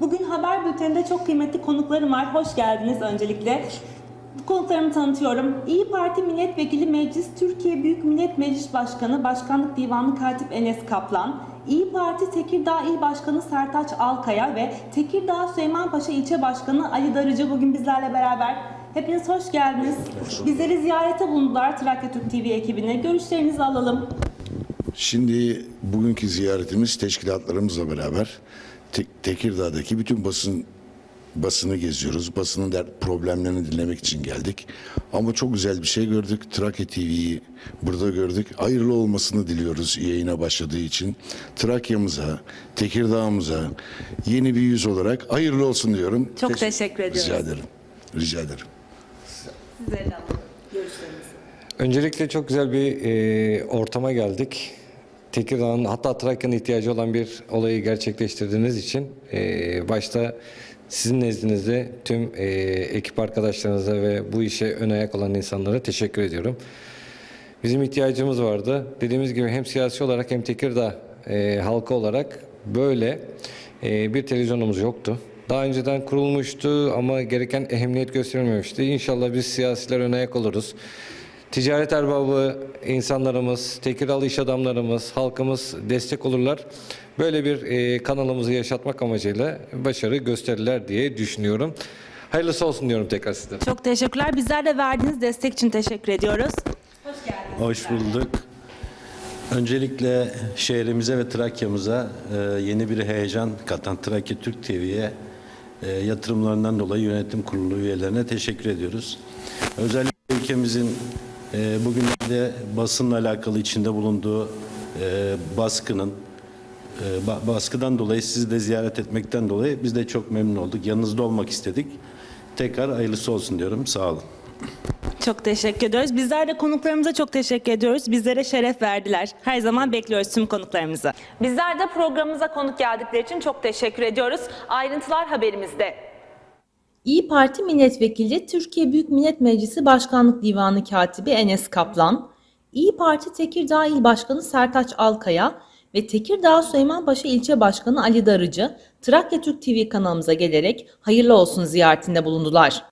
Bugün haber bülteninde çok kıymetli konuklarım var. Hoş geldiniz öncelikle. Konuklarımı tanıtıyorum. İyi Parti Milletvekili Meclis Türkiye Büyük Millet Meclis Başkanı Başkanlık Divanı Katip Enes Kaplan, İyi Parti Tekirdağ İl Başkanı Sertaç Alkaya ve Tekirdağ Süleymanpaşa İlçe Başkanı Ali Darıcı bugün bizlerle beraber. Hepiniz hoş geldiniz. Bizleri ziyarete bulundular Trakya Türk TV ekibine. Görüşlerinizi alalım. Şimdi bugünkü ziyaretimiz teşkilatlarımızla beraber Te- Tekirdağ'daki bütün basın basını geziyoruz. Basının der, problemlerini dinlemek için geldik. Ama çok güzel bir şey gördük. Trakya TV'yi burada gördük. Hayırlı olmasını diliyoruz yayına başladığı için. Trakya'mıza, Tekirdağ'ımıza yeni bir yüz olarak hayırlı olsun diyorum. Çok Teş- teşekkür ediyoruz. Rica ederim. Rica ederim. Alalım. Görüşlerinizi. Öncelikle çok güzel bir e, ortama geldik. Tekirdağ'ın hatta Trakya'nın ihtiyacı olan bir olayı gerçekleştirdiğiniz için e, başta sizin nezdinizde tüm e, ekip arkadaşlarınıza ve bu işe ön ayak olan insanlara teşekkür ediyorum. Bizim ihtiyacımız vardı. Dediğimiz gibi hem siyasi olarak hem Tekirdağ e, halkı olarak böyle e, bir televizyonumuz yoktu. Daha önceden kurulmuştu ama gereken ehemmiyet gösterilmemişti. İnşallah biz siyasiler ön ayak oluruz. Ticaret erbabı insanlarımız, Tekirdağlı iş adamlarımız, halkımız destek olurlar. Böyle bir e, kanalımızı yaşatmak amacıyla başarı gösterirler diye düşünüyorum. Hayırlısı olsun diyorum tekrar size. Çok teşekkürler. Bizler de verdiğiniz destek için teşekkür ediyoruz. Hoş geldiniz. Hoş bulduk. Öncelikle şehrimize ve Trakya'mıza e, yeni bir heyecan katan Trakya Türk TV'ye e, yatırımlarından dolayı yönetim kurulu üyelerine teşekkür ediyoruz. Özellikle ülkemizin bugünlerde basınla alakalı içinde bulunduğu e, baskının e, ba- baskıdan dolayı sizi de ziyaret etmekten dolayı biz de çok memnun olduk. Yanınızda olmak istedik. Tekrar hayırlısı olsun diyorum. Sağ olun. Çok teşekkür ediyoruz. Bizler de konuklarımıza çok teşekkür ediyoruz. Bizlere şeref verdiler. Her zaman bekliyoruz tüm konuklarımızı. Bizler de programımıza konuk geldikleri için çok teşekkür ediyoruz. Ayrıntılar haberimizde. İyi Parti Milletvekili Türkiye Büyük Millet Meclisi Başkanlık Divanı Katibi Enes Kaplan, İyi Parti Tekirdağ İl Başkanı Sertaç Alkaya ve Tekirdağ Süleymanpaşa İlçe Başkanı Ali Darıcı, Trakya Türk TV kanalımıza gelerek hayırlı olsun ziyaretinde bulundular.